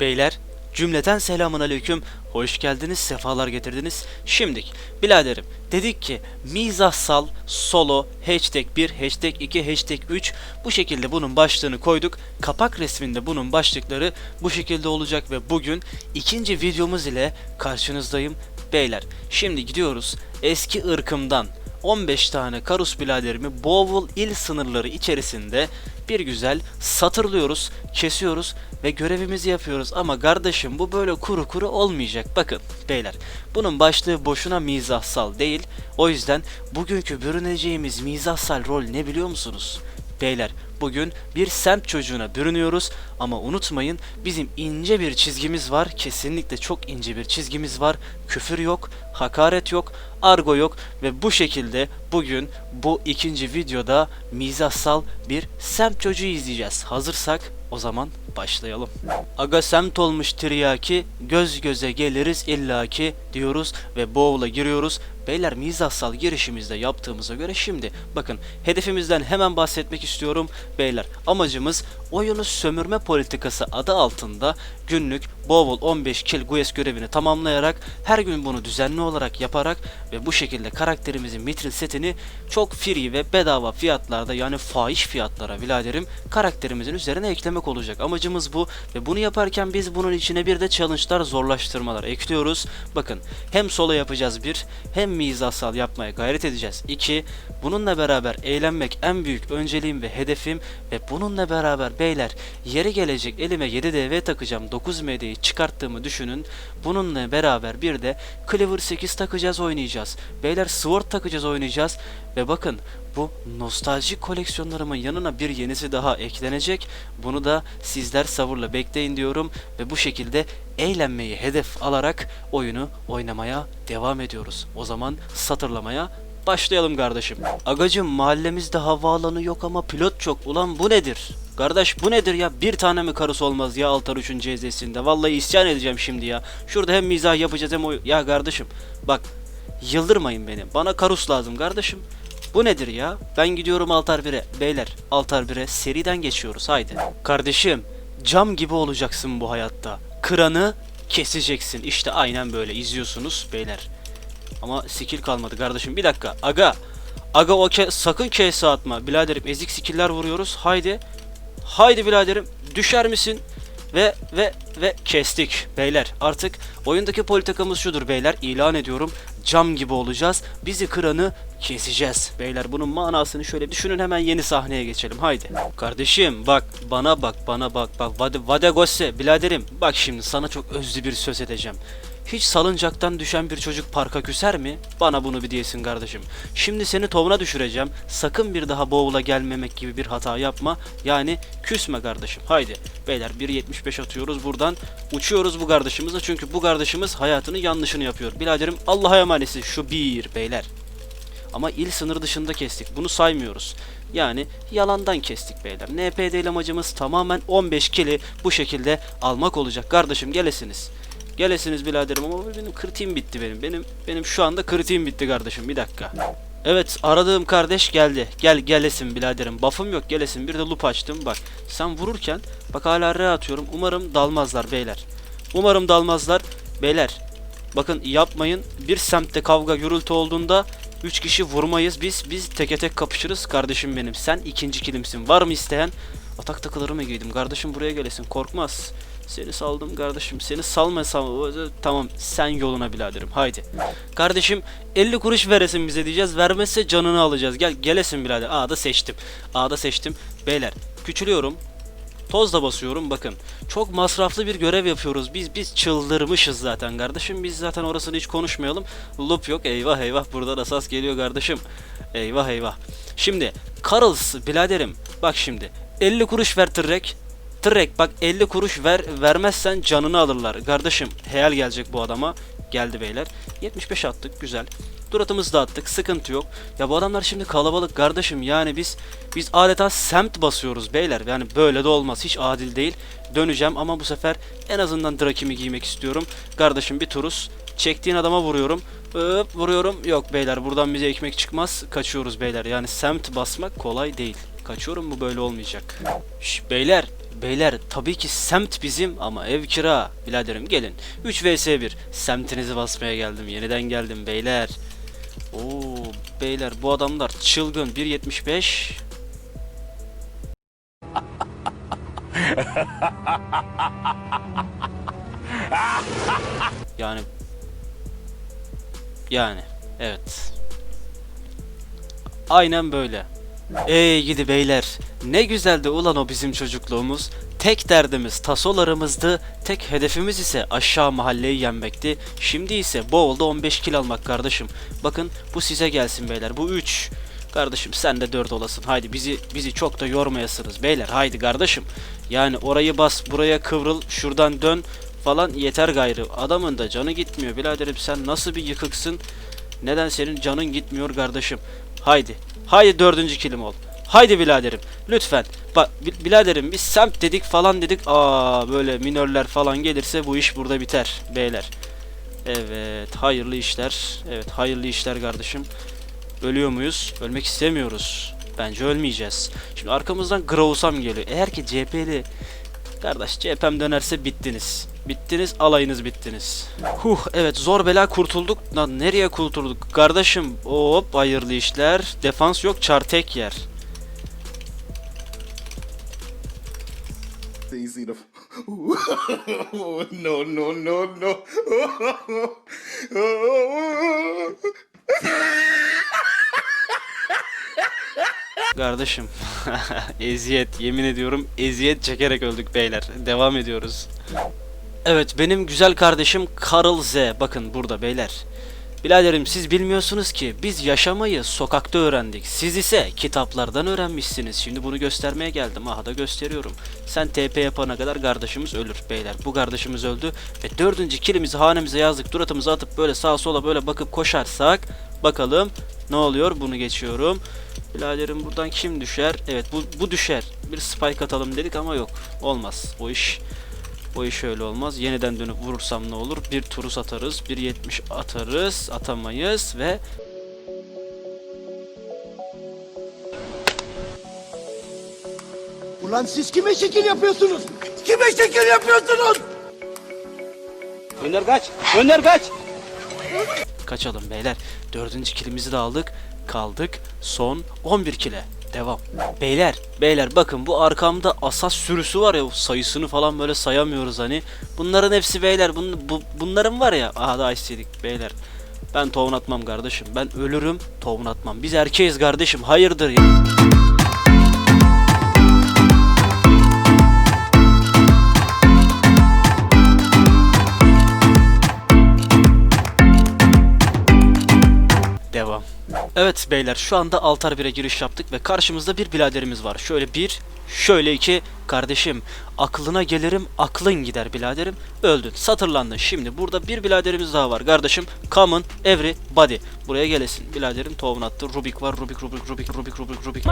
Beyler cümleten selamun aleyküm. Hoş geldiniz, sefalar getirdiniz. Şimdik, biraderim dedik ki mizahsal solo hashtag 1, hashtag 2, hashtag 3 bu şekilde bunun başlığını koyduk. Kapak resminde bunun başlıkları bu şekilde olacak ve bugün ikinci videomuz ile karşınızdayım. Beyler şimdi gidiyoruz eski ırkımdan 15 tane Karus biraderimi Bowel il sınırları içerisinde bir güzel satırlıyoruz, kesiyoruz ve görevimizi yapıyoruz. Ama kardeşim bu böyle kuru kuru olmayacak. Bakın beyler bunun başlığı boşuna mizahsal değil. O yüzden bugünkü bürüneceğimiz mizahsal rol ne biliyor musunuz? Beyler bugün bir semt çocuğuna bürünüyoruz ama unutmayın bizim ince bir çizgimiz var. Kesinlikle çok ince bir çizgimiz var. Küfür yok, hakaret yok, argo yok ve bu şekilde bugün bu ikinci videoda mizahsal bir semt çocuğu izleyeceğiz. Hazırsak o zaman başlayalım. Aga semt olmuş tiryaki, göz göze geliriz illaki diyoruz ve bowl'a giriyoruz. Beyler mizahsal girişimizde yaptığımıza göre şimdi bakın hedefimizden hemen bahsetmek istiyorum. Beyler amacımız oyunu sömürme politikası adı altında günlük Bowel 15 kill Gues görevini tamamlayarak her gün bunu düzenli olarak yaparak ve bu şekilde karakterimizin mitril setini çok free ve bedava fiyatlarda yani fahiş fiyatlara biraderim karakterimizin üzerine eklemek olacak. Amacımız bu ve bunu yaparken biz bunun içine bir de challenge'lar zorlaştırmalar ekliyoruz. Bakın hem solo yapacağız bir hem mizahsal yapmaya gayret edeceğiz. 2. Bununla beraber eğlenmek en büyük önceliğim ve hedefim ve bununla beraber beyler yeri gelecek elime 7 DV takacağım 9 MD'yi çıkarttığımı düşünün. Bununla beraber bir de Cleaver 8 takacağız oynayacağız. Beyler Sword takacağız oynayacağız ve bakın bu nostaljik koleksiyonlarımın yanına bir yenisi daha eklenecek. Bunu da sizler sabırla bekleyin diyorum ve bu şekilde eğlenmeyi hedef alarak oyunu oynamaya devam ediyoruz. O zaman satırlamaya başlayalım kardeşim. Agacım mahallemizde havaalanı yok ama pilot çok. Ulan bu nedir? Kardeş bu nedir ya? Bir tane mi karısı olmaz ya Altar 3'ün CZ'sinde? Vallahi isyan edeceğim şimdi ya. Şurada hem mizah yapacağız hem oy... Ya kardeşim bak yıldırmayın beni. Bana karus lazım kardeşim. Bu nedir ya? Ben gidiyorum Altar 1'e. Beyler Altar 1'e seriden geçiyoruz haydi. Kardeşim cam gibi olacaksın bu hayatta. Kıranı keseceksin. İşte aynen böyle izliyorsunuz beyler. Ama skill kalmadı kardeşim. Bir dakika. Aga. Aga o ke sakın kese atma. Biraderim ezik skiller vuruyoruz. Haydi. Haydi biraderim. Düşer misin? Ve ve ve kestik beyler. Artık oyundaki politikamız şudur beyler. İlan ediyorum. Cam gibi olacağız. Bizi kıranı keseceğiz. Beyler bunun manasını şöyle düşünün hemen yeni sahneye geçelim. Haydi. Kardeşim bak bana bak bana bak bak. Vade, vade gosse biraderim. Bak şimdi sana çok özlü bir söz edeceğim. Hiç salıncaktan düşen bir çocuk parka küser mi? Bana bunu bir diyesin kardeşim. Şimdi seni tovuna düşüreceğim. Sakın bir daha bowl'a gelmemek gibi bir hata yapma. Yani küsme kardeşim. Haydi. Beyler 1.75 atıyoruz buradan. Uçuyoruz bu kardeşimize. Çünkü bu kardeşimiz hayatını yanlışını yapıyor. Biraderim Allah'a emanesi şu bir beyler. Ama il sınır dışında kestik. Bunu saymıyoruz. Yani yalandan kestik beyler. NP değil amacımız tamamen 15 kili bu şekilde almak olacak. Kardeşim gelesiniz. Gelesiniz biraderim ama benim kritiğim bitti benim. Benim benim şu anda kritiğim bitti kardeşim. Bir dakika. Evet aradığım kardeş geldi. Gel gelesin biraderim. Buff'ım yok gelesin. Bir de loop açtım. Bak sen vururken bak hala R atıyorum. Umarım dalmazlar beyler. Umarım dalmazlar. Beyler bakın yapmayın. Bir semtte kavga gürültü olduğunda 3 kişi vurmayız. Biz biz teke tek kapışırız kardeşim benim. Sen ikinci kilimsin. Var mı isteyen? Atak takılarımı giydim. Kardeşim buraya gelesin. Korkmaz. Seni saldım kardeşim. Seni salmasam tamam sen yoluna biraderim. Haydi. Kardeşim 50 kuruş veresin bize diyeceğiz. Vermezse canını alacağız. Gel gelesin birader. A'da seçtim. A'da seçtim. Beyler küçülüyorum. Toz da basıyorum bakın. Çok masraflı bir görev yapıyoruz. Biz biz çıldırmışız zaten kardeşim. Biz zaten orasını hiç konuşmayalım. Loop yok. Eyvah eyvah buradan asas geliyor kardeşim. Eyvah eyvah. Şimdi Carls biraderim. Bak şimdi 50 kuruş ver Tırrek bak 50 kuruş ver vermezsen canını alırlar. Kardeşim hayal gelecek bu adama. Geldi beyler. 75 attık güzel. Duratımızı da attık sıkıntı yok. Ya bu adamlar şimdi kalabalık kardeşim yani biz biz adeta semt basıyoruz beyler. Yani böyle de olmaz hiç adil değil. Döneceğim ama bu sefer en azından drakimi giymek istiyorum. Kardeşim bir turus. Çektiğin adama vuruyorum. Öp vuruyorum. Yok beyler buradan bize ekmek çıkmaz. Kaçıyoruz beyler. Yani semt basmak kolay değil. Kaçıyorum bu böyle olmayacak. Şş, beyler beyler tabii ki semt bizim ama ev kira. Biraderim gelin. 3 vs 1. Semtinizi basmaya geldim. Yeniden geldim beyler. Oo beyler bu adamlar çılgın 1.75 Yani yani evet. Aynen böyle. Ey gidi beyler. Ne güzeldi ulan o bizim çocukluğumuz. Tek derdimiz tasolarımızdı. Tek hedefimiz ise aşağı mahalleyi yenmekti. Şimdi ise Bowl'da 15 kil almak kardeşim. Bakın bu size gelsin beyler. Bu 3. Kardeşim sen de 4 olasın. Haydi bizi bizi çok da yormayasınız beyler. Haydi kardeşim. Yani orayı bas, buraya kıvrıl, şuradan dön falan yeter gayrı. Adamın da canı gitmiyor. Biraderim sen nasıl bir yıkıksın? Neden senin canın gitmiyor kardeşim? Haydi. Haydi dördüncü kilim ol. Haydi biraderim. Lütfen. Bak bi- biraderim biz semt dedik falan dedik. Aa böyle minörler falan gelirse bu iş burada biter beyler. Evet hayırlı işler. Evet hayırlı işler kardeşim. Ölüyor muyuz? Ölmek istemiyoruz. Bence ölmeyeceğiz. Şimdi arkamızdan Grausam geliyor. Eğer ki CHP'li Kardeş CHP'm dönerse bittiniz. Bittiniz alayınız bittiniz. Huh evet zor bela kurtulduk. Lan nereye kurtulduk? Kardeşim hop hayırlı işler. Defans yok çar tek easy to. no, no, no, no. Kardeşim eziyet yemin ediyorum eziyet çekerek öldük beyler. Devam ediyoruz. Evet benim güzel kardeşim Karl Z. Bakın burada beyler. Biladerim siz bilmiyorsunuz ki biz yaşamayı sokakta öğrendik. Siz ise kitaplardan öğrenmişsiniz. Şimdi bunu göstermeye geldim. Aha da gösteriyorum. Sen TP yapana kadar kardeşimiz ölür beyler. Bu kardeşimiz öldü ve dördüncü kilimizi hanemize yazdık. Duratımızı atıp böyle sağa sola böyle bakıp koşarsak bakalım ne oluyor? Bunu geçiyorum. Biladerim buradan kim düşer? Evet bu, bu düşer. Bir spike atalım dedik ama yok. Olmaz. O iş o iş öyle olmaz. Yeniden dönüp vurursam ne olur? Bir turus atarız. Bir 70 atarız. Atamayız ve Ulan siz kime şekil yapıyorsunuz? Kime şekil yapıyorsunuz? Önder kaç! Önder kaç! Kaçalım beyler. Dördüncü kilimizi de aldık. Kaldık. Son 11 kile. Devam. Beyler, beyler bakın bu arkamda asas sürüsü var ya sayısını falan böyle sayamıyoruz hani. Bunların hepsi beyler. Bun, bu, bunların var ya. Aha da istedik beyler. Ben tohum atmam kardeşim. Ben ölürüm tohum atmam. Biz erkeğiz kardeşim. Hayırdır ya. Evet beyler şu anda altar 1'e giriş yaptık ve karşımızda bir biraderimiz var. Şöyle bir, şöyle iki. Kardeşim aklına gelirim aklın gider biraderim. Öldün satırlandın. Şimdi burada bir biraderimiz daha var kardeşim. Common every body. Buraya gelesin. Biraderim tohum attı. Rubik var. Rubik Rubik Rubik Rubik Rubik Rubik.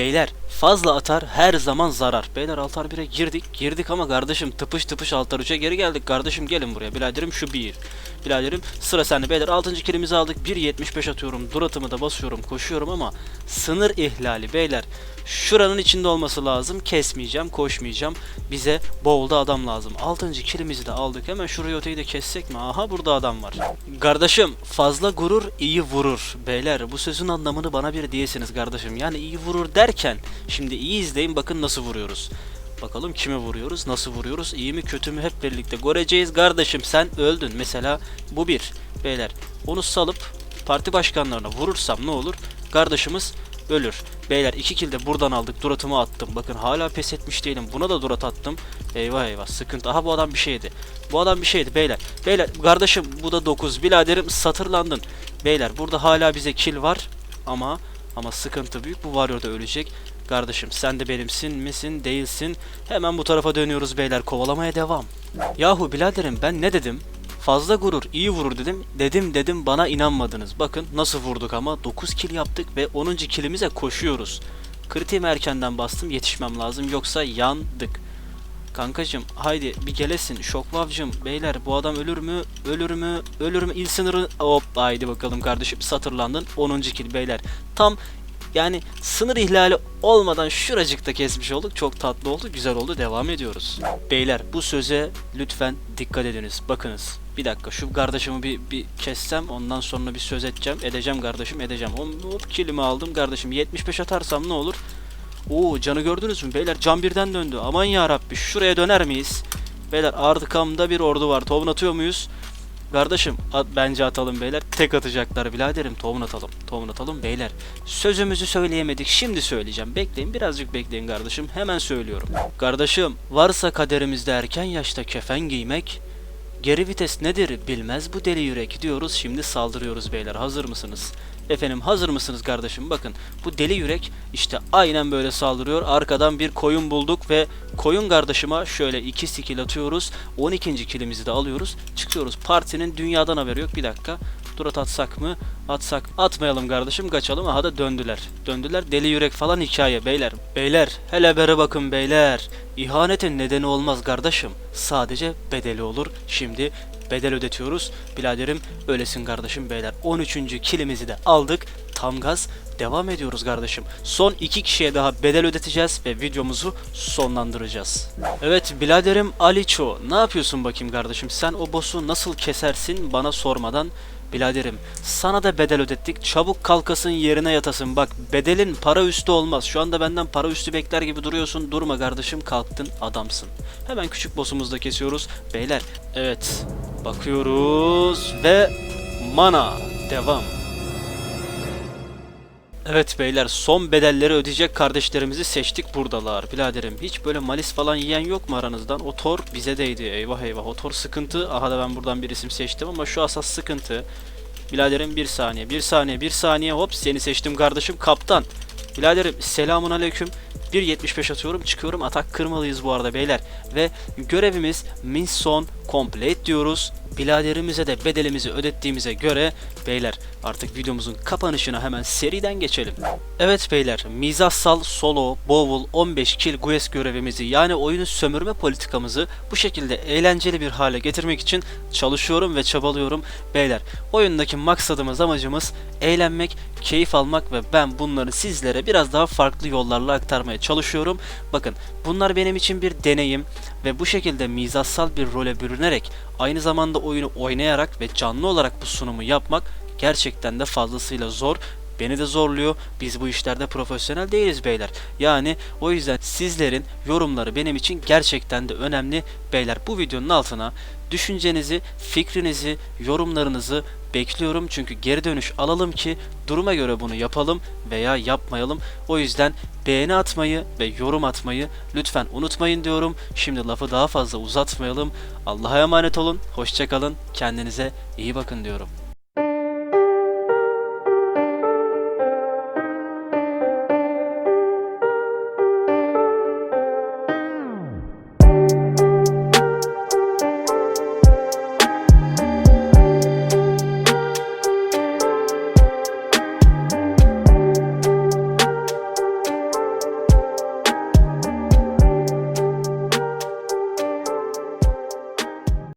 Beyler fazla atar her zaman zarar. Beyler altar 1'e girdik. Girdik ama kardeşim tıpış tıpış altar 3'e geri geldik. Kardeşim gelin buraya. Biraderim şu bir. Biraderim sıra sende beyler. 6. kilimizi aldık. 1.75 atıyorum. Duratımı da basıyorum. Koşuyorum ama sınır ihlali beyler. Şuranın içinde olması lazım. Kesmeyeceğim. Koşmayacağım. Bize bowl'da adam lazım. 6. kilimizi de aldık. Hemen şurayı öteyi de kessek mi? Aha burada adam var. Kardeşim fazla gurur iyi vurur. Beyler bu sözün anlamını bana bir diyesiniz kardeşim. Yani iyi vurur derken şimdi iyi izleyin bakın nasıl vuruyoruz. Bakalım kime vuruyoruz, nasıl vuruyoruz, iyi mi kötü mü hep birlikte göreceğiz kardeşim sen öldün. Mesela bu bir. Beyler onu salıp parti başkanlarına vurursam ne olur? Kardeşimiz ölür. Beyler iki kill de buradan aldık. Duratımı attım. Bakın hala pes etmiş değilim. Buna da durat attım. Eyvah eyvah sıkıntı. Aha bu adam bir şeydi. Bu adam bir şeydi beyler. Beyler kardeşim bu da 9. Biladerim satırlandın. Beyler burada hala bize kill var. Ama ama sıkıntı büyük. Bu Warrior da ölecek. Kardeşim sen de benimsin misin değilsin. Hemen bu tarafa dönüyoruz beyler. Kovalamaya devam. Yahu biraderim ben ne dedim? Fazla gurur, iyi vurur dedim. Dedim dedim bana inanmadınız. Bakın nasıl vurduk ama 9 kill yaptık ve 10. killimize koşuyoruz. Kritiğimi erkenden bastım yetişmem lazım yoksa yandık. Kankacım haydi bir gelesin. Şoklavcım beyler bu adam ölür mü? Ölür mü? Ölür mü? İl sınırı hop haydi bakalım kardeşim satırlandın. 10. kill beyler. Tam Yani sınır ihlali olmadan şuracıkta kesmiş olduk. Çok tatlı oldu, güzel oldu. Devam ediyoruz. Beyler bu söze lütfen dikkat ediniz. Bakınız. Bir dakika şu kardeşimi bir, bir kessem ondan sonra bir söz edeceğim. Edeceğim kardeşim edeceğim. Hop, kilimi aldım kardeşim. 75 atarsam ne olur? Oo canı gördünüz mü beyler? Can birden döndü. Aman ya Rabbi şuraya döner miyiz? Beyler arkamda bir ordu var. Tohum atıyor muyuz? Kardeşim at, bence atalım beyler. Tek atacaklar biraderim. Tohum atalım. Tohum atalım beyler. Sözümüzü söyleyemedik. Şimdi söyleyeceğim. Bekleyin birazcık bekleyin kardeşim. Hemen söylüyorum. Kardeşim varsa kaderimizde erken yaşta kefen giymek Geri vites nedir bilmez. Bu deli yürek diyoruz. Şimdi saldırıyoruz beyler. Hazır mısınız? Efendim hazır mısınız kardeşim? Bakın bu deli yürek işte aynen böyle saldırıyor. Arkadan bir koyun bulduk ve koyun kardeşime şöyle iki skill atıyoruz. 12. kilimizi de alıyoruz. Çıkıyoruz. Partinin dünyadan haberi yok. Bir dakika Durat atsak mı? Atsak. Atmayalım kardeşim kaçalım. Aha da döndüler. Döndüler. Deli yürek falan hikaye beyler. Beyler hele bere bakın beyler. İhanetin nedeni olmaz kardeşim. Sadece bedeli olur. Şimdi bedel ödetiyoruz. Biladerim öylesin kardeşim beyler. 13. kilimizi de aldık. Tam gaz devam ediyoruz kardeşim. Son iki kişiye daha bedel ödeteceğiz ve videomuzu sonlandıracağız. Evet biladerim Aliço ne yapıyorsun bakayım kardeşim? Sen o boss'u nasıl kesersin bana sormadan Biladerim sana da bedel ödettik. Çabuk kalkasın yerine yatasın. Bak bedelin para üstü olmaz. Şu anda benden para üstü bekler gibi duruyorsun. Durma kardeşim kalktın adamsın. Hemen küçük boss'umuzu da kesiyoruz. Beyler evet bakıyoruz ve mana. Devam Evet beyler son bedelleri ödeyecek kardeşlerimizi seçtik buradalar biraderim. Hiç böyle malis falan yiyen yok mu aranızdan? O Thor bize değdi eyvah eyvah. O Thor sıkıntı. Aha da ben buradan bir isim seçtim ama şu asas sıkıntı. Biraderim bir saniye bir saniye bir saniye hop seni seçtim kardeşim kaptan. Biraderim selamun aleyküm. 1.75 atıyorum çıkıyorum atak kırmalıyız bu arada beyler. Ve görevimiz mission complete diyoruz. Biladerimize de bedelimizi ödettiğimize göre beyler artık videomuzun kapanışına hemen seriden geçelim. Evet beyler mizassal solo bowel 15 kill guest görevimizi yani oyunu sömürme politikamızı bu şekilde eğlenceli bir hale getirmek için çalışıyorum ve çabalıyorum. Beyler oyundaki maksadımız amacımız eğlenmek, keyif almak ve ben bunları sizlere biraz daha farklı yollarla aktarmaya çalışıyorum. Bakın bunlar benim için bir deneyim ve bu şekilde mizassal bir role bürünerek aynı zamanda oyunu oynayarak ve canlı olarak bu sunumu yapmak gerçekten de fazlasıyla zor. Beni de zorluyor. Biz bu işlerde profesyonel değiliz beyler. Yani o yüzden sizlerin yorumları benim için gerçekten de önemli. Beyler bu videonun altına düşüncenizi, fikrinizi, yorumlarınızı bekliyorum. Çünkü geri dönüş alalım ki duruma göre bunu yapalım veya yapmayalım. O yüzden beğeni atmayı ve yorum atmayı lütfen unutmayın diyorum. Şimdi lafı daha fazla uzatmayalım. Allah'a emanet olun. Hoşçakalın. Kendinize iyi bakın diyorum.